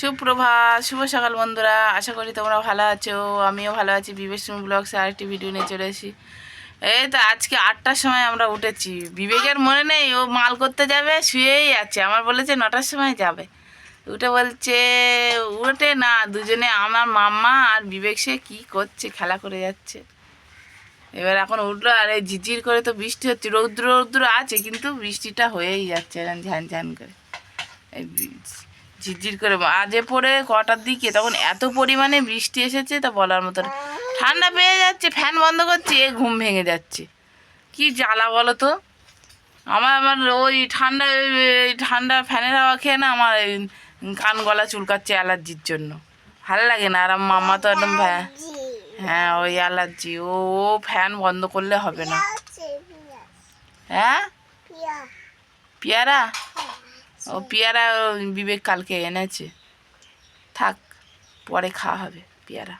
সুপ্রভাত শুভ সকাল বন্ধুরা। আশা করি তোমরা ভালো আছো। আমিও ভালো আছি। বিবেক ব্লগসে আরেকটি ভিডিও নিয়ে চলে এসেছি। এই তো আজকে আটটার সময় আমরা উঠেছি। বিবেকের মনে নেই, ও মাল করতে যাবে, শুয়েই আছে। আমার বলেছে নটার সময় যাবে। উঠে বলছে উঠে না, দুজনে আমার মাম্মা আর বিবেক সে কী করছে? খেলা করে যাচ্ছে। এবার এখন উঠল, আর এই ঝিঝির করে তো বৃষ্টি হচ্ছে। রৌদ্র রৌদ্র আছে, কিন্তু বৃষ্টিটা হয়েই যাচ্ছে ঝ্যান ঝ্যান করে। এই ঝিরঝির করে আজে পড়ে কটার দিকে তখন এত পরিমাণে বৃষ্টি এসেছে তা বলার মতো ঠান্ডা পেয়ে যাচ্ছে ফ্যান বন্ধ করছে এ ঘুম ভেঙে যাচ্ছে। কি জ্বালা বলো তো? আমার আমার ওই ঠান্ডা এই ঠান্ডা ফ্যানের হাওয়া খেয়ে না আমার কান গলা চুলকাচ্ছে অ্যালার্জির জন্য। ভালো লাগে না আর আমার মামা তো একদম ভ্যা- হ্যাঁ ওই অ্যালার্জি ও ও ফ্যান বন্ধ করলে হবে না। হ্যাঁ? পেয়ারা? ও পেয়ারা বিবেক কালকে এনেছে। থাক, পরে খাওয়া হবে পেয়ারা।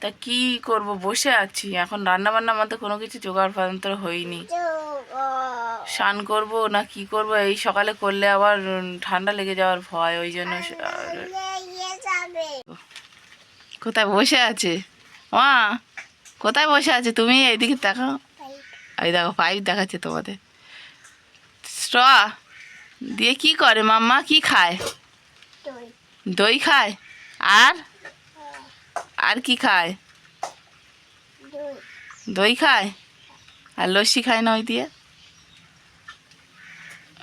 তা কি করব? বসে আছি। এখন রান্না বান্না মতো কোনো কিছু জোগাড় পর্যন্ত হয়নি। স্নান করব না কি করব? এই সকালে করলে আবার ঠান্ডা লেগে যাওয়ার ভয়, ওই জন্য কোথায় বসে আছে? মা, কোথায় বসে আছে? তুমি এইদিকে দেখাও এই দেখো পাইপ দেখাচ্ছে তোমাদের। স্ট্র দিয়ে কি করে মাম্মা? কি খায়? দই। খায়? আর? আর কি খায়? দই। খায়? আর লস্যি খায় না ওই দিয়ে?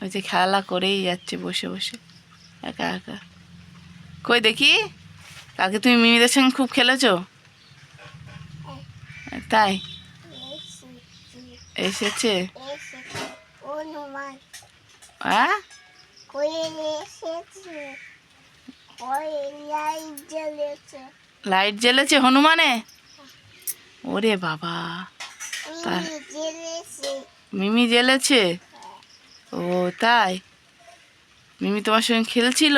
ওই যে খেলা করেই যাচ্ছে বসে বসে। একা একা। কই দেখি? কালকে তুমি মিমিদের সঙ্গে খুব খেলেছো? তাই? এসেছে। হ্যাঁ? লাইট জ্বেলেছে হনুমানে? ওরে বাবা। মিমি জ্বেলেছে? ও, তাই? মিমি তোমার সঙ্গে খেলছিল?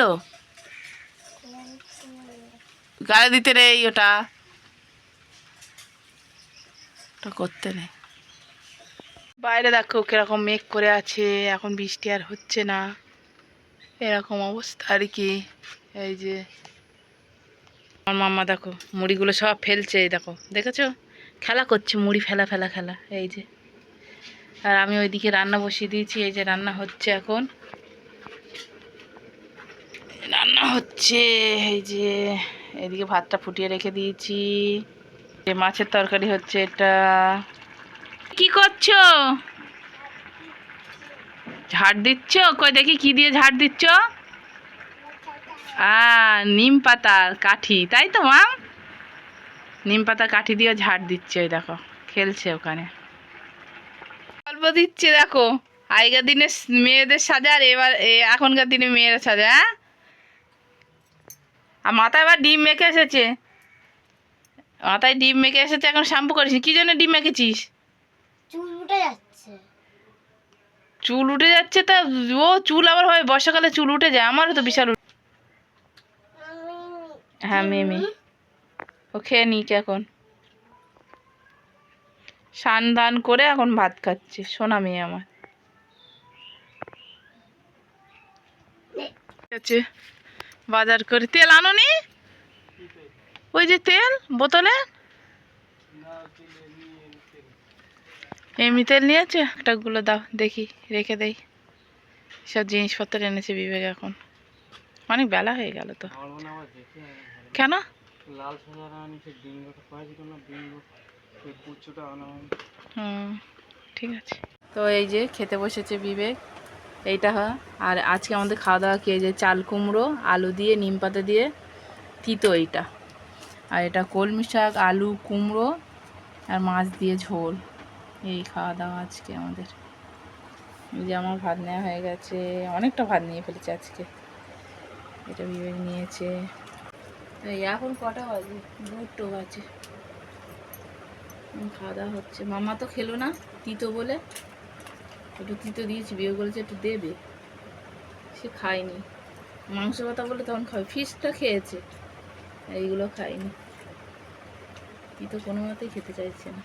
গায়ে দিতে রে ওটা। ওটা করতে নেই। বাইরে দেখো কীরকম মেঘ করে আছে, এখন বৃষ্টি আর হচ্ছে না। এরকম অবস্থা আর কি। এই যে আমার মাম্মা দেখো, মুড়িগুলো সব ফেলছে, এই দেখো, দেখেছ? খেলা করছে, মুড়ি ফেলা ফেলা খেলা, এই যে। আর আমি ওইদিকে রান্না বসিয়ে দিয়েছি, এই যে রান্না হচ্ছে এখন। রান্না হচ্ছে, এই যে এদিকে ভাতটা ফুটিয়ে রেখে দিয়েছি। মাছের তরকারি হচ্ছে এটা। কি করছ? ঝাড় দিচ্ছ? কই দেখি কি দিয়ে ঝাড় দিচ্ছ? আ, নিম পাতার কাঠি, তাই তো, মা? নিম পাতা, কাঠি দিয়ে ঝাড় দিচ্ছে, ওই দেখো, খেলছে ওখানে। গল্প দিচ্ছে, দেখো, আগেকার দিনে মেয়েদের সাজা আর এবার এখনকার দিনে মেয়েরা সাজা হ্যাঁ? আর মাথায় আবার ডিম মেখে এসেছে। মাথায় ডিম মেখে এসেছে, এখন শ্যাম্পু করিস কি জন্য ডিম মেখেছিস? চুল উঠে যাচ্ছে। চুল উঠে যাচ্ছে তা, ও চুল আবার হয়, বর্ষাকালে চুল উঠে যায়, আমারও তো বিশাল হ্যাঁ মেমি ও খেয়ে নিচ্ছে এখন। স্নান দান করে এখন ভাত খাচ্ছে, সোনা মেয়ে আমার। বাজার করে তেল আনোনি ওই যে তেল, বোতলে? এমনি তেল নিয়েছে? একটাগুলো দাও দেখি রেখে দেই। সব জিনিসপত্র এনেছে বিবেক এখন। অনেক বেলা হয়ে গেল তো। কেন? লাল হুম ঠিক আছে। তো এই যে খেতে বসেছে বিবেক এইটা হয় আর আজকে আমাদের খাওয়া দাওয়া খেয়ে যে চাল কুমড়ো আলু দিয়ে নিম পাতা দিয়ে তিতো এইটা। আর এটা কলমি শাক আলু কুমড়ো আর মাছ দিয়ে ঝোল। এই খাওয়া দাওয়া আজকে আমাদের। এই যে আমার ভাত নেওয়া হয়ে গেছে, অনেকটা ভাত নিয়ে ফেলেছে আজকে। এটা বিবেক নিয়েছে। এই এখন কটা বাজে? দুটো বাজে। খাওয়া দাওয়া হচ্ছে। মামা তো খেলো না, তিতো বলে। একটু তিতো দিয়েছি, বিয়ে বলেছে একটু দেবে। সে খায়নি। মাংস কথা বলে তখন খাবে। ফিশটা খেয়েছে, এইগুলো খায়নি। তিতো কোনো মতেই খেতে চাইছে না।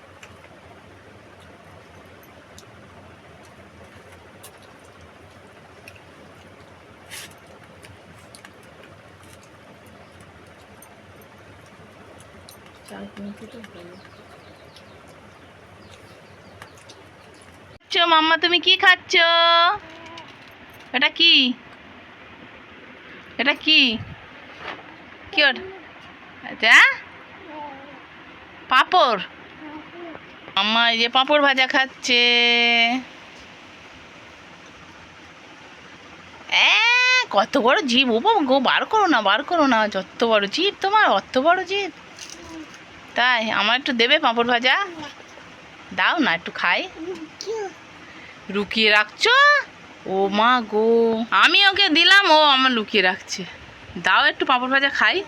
খাচ্ছ? মাম্মা, তুমি কি খাচ্ছ? এটা কি? এটা কি? কি ওটা পাঁপড়? মাম্মা, এই যে পাঁপড় ভাজা খাচ্ছে। কত বড় জীব। ও গো, বার করো না, বার করো না। যত বড় জীব তোমার, অত বড় জীব। তাই আমার একটু দেবে পাঁপড় ভাজা? দাও না, একটু খাই। লুকিয়ে রাখছো? ও মা গো, আমি ওকে দিলাম, ও আমার লুকিয়ে রাখছে। দাও একটু পাঁপড় ভাজা খাই।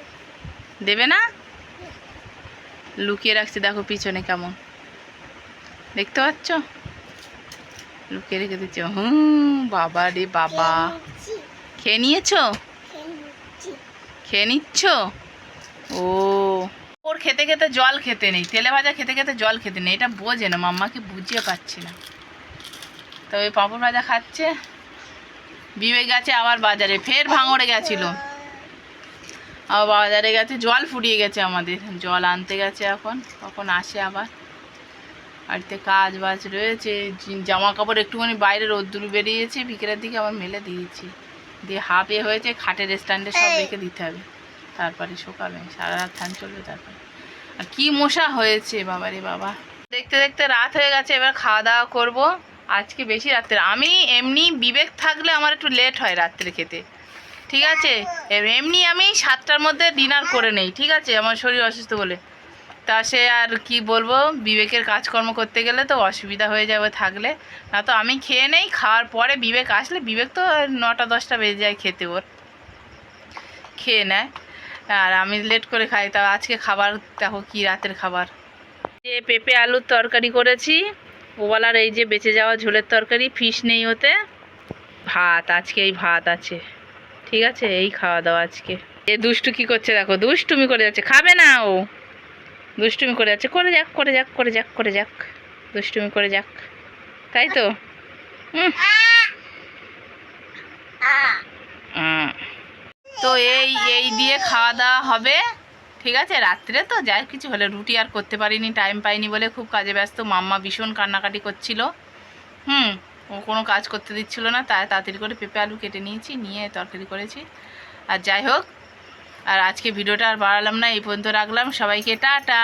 দেবে না? লুকিয়ে রাখছে, দেখো পিছনে কেমন। দেখতে পাচ্ছ? লুকিয়ে রেখে দিচ্ছ। হুম, বাবা রে বাবা। খেয়ে নিয়েছো? খেয়ে নিচ্ছ? ও খেতে খেতে জল খেতে নেই তেলে ভাজা খেতে খেতে জল খেতে নেই এটা বোঝে না মাম্মাকে বুঝিয়ে পাচ্ছি না। তো ওই পাঁপড় ভাজা খাচ্ছে বিবেক গেছে আবার বাজারে ফের ভাঙড়ে গেছিল। আবার বাজারে গেছে জল ফুরিয়ে গেছে আমাদের জল আনতে গেছে এখন কখন আসে আবার। বাড়িতে কাজ বাজ রয়েছে জামা কাপড় একটুখানি বাইরে রোদ্দুর বেরিয়েছে বিকেলের দিকে আবার মেলে দিয়েছি। দিয়ে হাফ হয়েছে খাটের স্ট্যান্ডে সব রেখে দিতে হবে তারপরে শুকাবে সারা রাত ফ্যান চলবে তারপরে। কি মশা হয়েছে, বাবারে বাবা। দেখতে দেখতে রাত হয়ে গেছে, এবার খাওয়া দাওয়া করব। আজকে বেশি রাত্রে। আমি এমনি বিবেক থাকলে আমার একটু লেট হয় রাত্রে খেতে। ঠিক আছে? এমনি আমি সাতটার মধ্যে ডিনার করে নেই, ঠিক আছে? আমার শরীর অসুস্থ বলে। তা সে আর কি বলব? বিবেকের কাজকর্ম করতে গেলে তো অসুবিধা হয়ে যাবে থাকলে। না তো আমি খেয়ে নেই, খাওয়ার পরে বিবেক আসলে, বিবেক তো নটা দশটা বেজে যায় খেতে ওর। খেয়ে নেয়। আর আমি লেট করে খাই, তা আজকে খাবার, দেখো কি রাতের খাবার। যে পেঁপে আলুর তরকারি করেছি, ওবেলার এই যে বেঁচে যাওয়া ঝোলের তরকারি ফিশ নেই ওতে। ভাত, আজকে এই ভাত আছে। ঠিক আছে, এই খাওয়া দাওয়া আজকে। এ দুষ্টু কি করছে দেখো, দুষ্টুমি করে যাচ্ছে, খাবে না ও। দুষ্টুমি করে যাচ্ছে, করে যাক করে যাক করে যাক করে যাক। দুষ্টুমি করে যাক। তাই তো? হুম। তো এই এই দিয়ে খাওয়া দাওয়া হবে। ঠিক আছে, রাত্রে তো যাই, কিছু হলে রুটি আর করতে পারিনি টাইম পাইনি বলে খুব কাজে ব্যস্ত। মাম্মা ভীষণ কান্নাকাটি করছিল। হুম, ও কোনো কাজ করতে দিচ্ছিল না, তাই তাড়াতাড়ি করে পেঁপে আলু কেটে নিয়েছি, নিয়ে তরকারি করেছি। আর যাই হোক, আর আজকে ভিডিওটা আর বাড়ালাম না, এই পর্যন্ত রাখলাম। সবাইকে টাটা!